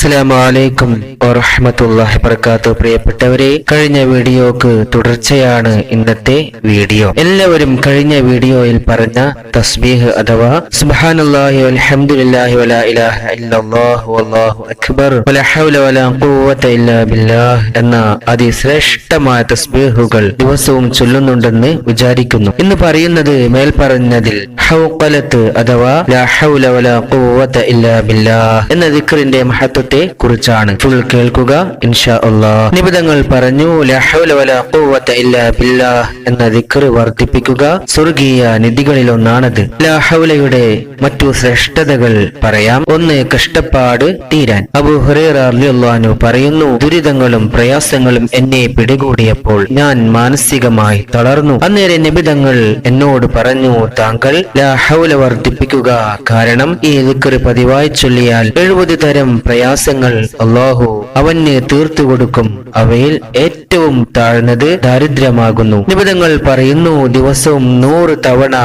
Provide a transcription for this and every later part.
അസ്സലാമു അലൈക്കും വറഹ്മത്തുള്ളാഹി വബറകാതുഹു. പ്രിയപ്പെട്ടവരെ കഴിഞ്ഞ വീഡിയോക്ക് തുടർച്ചയാണ് ഇന്നത്തെ വീഡിയോ. എല്ലാവരും കഴിഞ്ഞ വീഡിയോയിൽ പറഞ്ഞ തസ്ബീഹ് അഥവാ സുബ്ഹാനല്ലാഹി വൽഹംദുലില്ലാഹി വലാ ഇലാഹ ഇല്ലല്ലാഹു വല്ലാഹു അക്ബർ വലാ ഹൗല വലാ ഖുവത ഇല്ലാ ബില്ലാഹ് എന്ന അതിശ്രേഷ്ഠമായ തസ്ബീഹുകൾ ദിവസവും ചൊല്ലുന്നുണ്ടെന്ന് വിചാരിക്കുന്നു. ഇന്ന് പറയുന്നത് മേൽ പറഞ്ഞതിൽ ഹൗഖലത്ത് അഥവാ ലാ ഹൗല വലാ ഖുവത ഇല്ലാ ബില്ലാഹ് എന്ന ദിക്റിന്റെ മഹത്വത്തെ കുറിച്ചാണ് ഫുൾ കേൾക്കുക. നിബിതങ്ങൾ പറഞ്ഞു എന്ന ദിക്കറ് വർദ്ധിപ്പിക്കുക. സ്വർഗീയ നിധികളിൽ ഒന്നാണത് ലാ ഹൗലയുടെ മറ്റു ശ്രേഷ്ഠതകൾ പറയാം. ഒന്ന് കഷ്ടപ്പാട് തീരാൻ. അബു ഹുറൈറ റളിയല്ലാഹു പറയുന്നു ദുരിതങ്ങളും പ്രയാസങ്ങളും എന്നെ പിടികൂടിയപ്പോൾ ഞാൻ മാനസികമായി തളർന്നു. അന്നേരം നിബിതങ്ങൾ എന്നോട് പറഞ്ഞു താങ്കൾ ലാ ഹൗല വർദ്ധിപ്പിക്കുക. കാരണം ഈ ദിക്ർ പതിവായി ചൊല്ലിയാൽ എഴുപത് തരം പ്രയാസങ്ങൾ അള്ളാഹു അവന് തീർത്തു കൊടുക്കും അവയിൽ ഏറ്റവും താഴ്ന്നത് ദാരിദ്ര്യമാകുന്നു. നിബിതങ്ങൾ പറയുന്നു ദിവസവും നൂറ് തവണ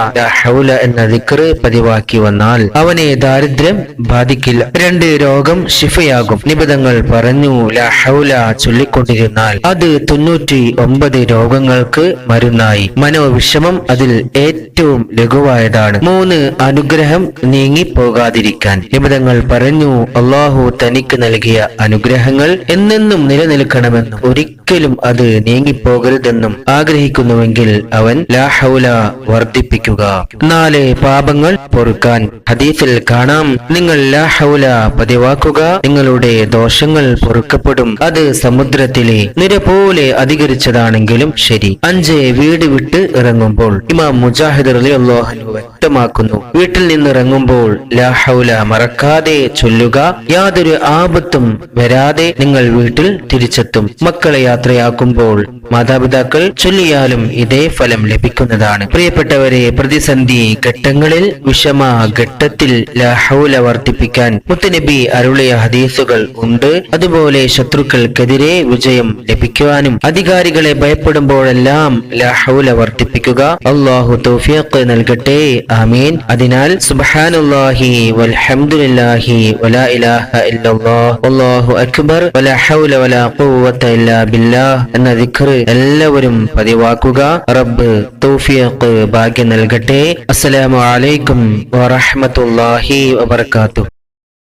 എന്ന ദിക്ർ പതിവാക്കി വന്നാൽ അവനെ ദാരിദ്ര്യം ബാധിക്കില്ല. രണ്ട് രോഗം ശിഫയാകും. നിബിതങ്ങൾ പറഞ്ഞു ലാ ചൊല്ലിക്കൊണ്ടിരുന്നാൽ അത് തൊണ്ണൂറ്റി ഒമ്പത് രോഗങ്ങൾക്ക് മരുന്നായി. മനോവിഷമം അതിൽ ഏറ്റവും ലഘുവായതാണ്. മൂന്ന് അനുഗ്രഹം നീങ്ങി പോകാതിരിക്കാൻ നിബിതങ്ങൾ പറഞ്ഞു അള്ളാഹു തനിക്ക് നൽകിയ അനുഗ്രഹങ്ങൾ എന്നെന്നും നിലനിൽക്കണമെന്നും. ഒരിക്കലും അത് നീങ്ങിപ്പോകരുതെന്നും ആഗ്രഹിക്കുന്നുവെങ്കിൽ അവൻ ലാഹൗല വർദ്ധിപ്പിക്കുക. നാല് പാപങ്ങൾ പൊറുക്കാൻ ഹദീഫിൽ കാണാം. നിങ്ങൾ ലാഹൗല പതിവാക്കുക. നിങ്ങളുടെ ദോഷങ്ങൾ പൊറുക്കപ്പെടും. അത് സമുദ്രത്തിലെ നിര പോലെ അധികരിച്ചതാണെങ്കിലും ശരി. അഞ്ച് വീട് വിട്ട് ഇറങ്ങുമ്പോൾ ഇമാം മുജാഹിദ് റളിയല്ലാഹു വ്യക്തമാക്കുന്നു. വീട്ടിൽ നിന്ന് ഇറങ്ങുമ്പോൾ ലാഹൗല മറക്കാതെ ചൊല്ലുക യാതൊരു ആപത്തും വരാതെ നിങ്ങൾ വീട്ടിൽ തിരിച്ചെത്തും. മക്കളെ യാത്രയാക്കുമ്പോൾ മാതാപിതാക്കൾ ചൊല്ലിയാലും ഇതേ ഫലം ലഭിക്കുന്നതാണ്. പ്രിയപ്പെട്ടവരെ പ്രതിസന്ധി ഘട്ടങ്ങളിൽ വിഷമ ഘട്ടത്തിൽ ലാഹൗല വർദ്ധിപ്പിക്കാൻ മുത്തനബി അരുളിയ ഹദീസുകൾ ഉണ്ട്. അതുപോലെ ശത്രുക്കൾക്കെതിരെ വിജയം ലഭിക്കുവാനും അധികാരികളെ ഭയപ്പെടുമ്പോഴെല്ലാം ലാഹൗല വർദ്ധിപ്പിക്കുക അള്ളാഹു തൗഫീഖ് നൽകട്ടെ. ആമീൻ. അതിനാൽ സുബ്ഹാനല്ലാഹി വൽഹംദുലില്ലാഹി വലാ ഇലാഹ ഇല്ലല്ലാഹ്. അല്ലാഹു അക്ബർ. വലാ ഹൗല വലാ ഖുവത ഇല്ലാ ബില്ലാഹ്. എന്ന ദിക്ർ എല്ലാവരും പതിവാക്കുക. റബ്ബ് തൗഫിയക്ക് ഭാഗ്യം നൽകട്ടെ. അസ്സലാമു അലൈക്കും വറഹ്മത്തുള്ളാഹി